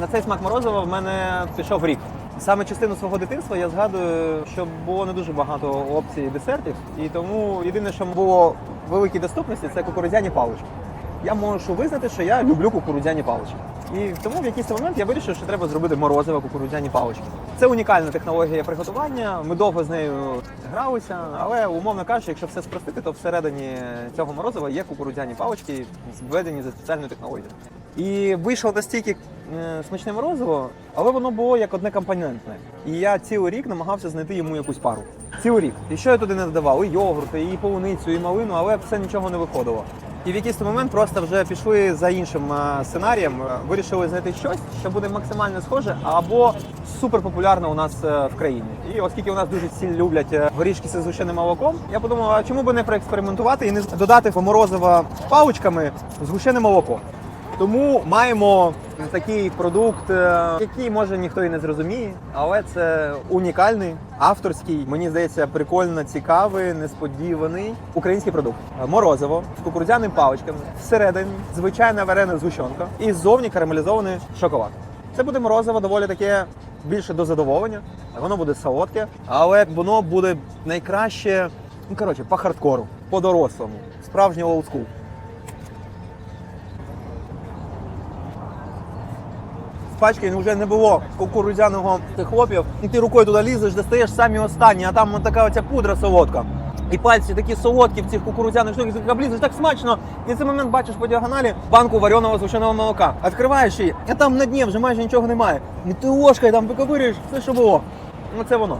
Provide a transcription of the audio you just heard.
На цей смак морозива в мене пішов рік. Саме частину свого дитинства я згадую, що було не дуже багато опцій десертів, і тому єдине, що було в великій доступності, це кукурудзяні палички. Я можу визнати, що я люблю кукурудзяні палички. І тому в якийсь момент я вирішив, що треба зробити морозиво кукурудзяні палички. Це унікальна технологія приготування. Ми довго з нею гралися, але умовно кажучи, якщо все спростити, то всередині цього морозива є кукурудзяні палички, введені за спеціальною технологією. І вийшло настільки е, смачне морозиво, але воно було як одне компонентне. І я цілий рік намагався знайти йому якусь пару. Цілий рік. І що я туди не додавав? І йогурти, і полуницю, і малину, але все нічого не виходило. І в якийсь момент просто вже пішли за іншим е, сценарієм, е, вирішили знайти щось, що буде максимально схоже або супер популярно у нас в країні. І оскільки у нас дуже всі люблять горішки з згущеним молоком, я подумав, а чому би не проекспериментувати і не додати морозиво паличками згущене молоко. Тому маємо такий продукт, е, який може ніхто і не зрозуміє, але це унікальний, авторський, мені здається, прикольно цікавий, несподіваний український продукт. Е, Морозиво з кукурудзяними паличками, всередині звичайна варена згущенка і ззовні карамелізований шоколад. Це буде морозиво доволі таке більше до задоволення. Воно буде солодке, але воно буде найкраще, ну коротше, по хардкору, по дорослому, справжній олдскул. Пачки вже не було кукурудзяного цих хлопів, і ти рукою туди лізеш, достаєш самі останні, а там така оця пудра солодка. І пальці такі солодкі в цих кукурудзяних штуках, облізеш так смачно. І в цей момент бачиш по діагоналі банку вареного згущеного молока. Відкриваєш її, а там на дні вже майже нічого немає. І ти ложкою там виковирюєш все, що було. Ну це воно.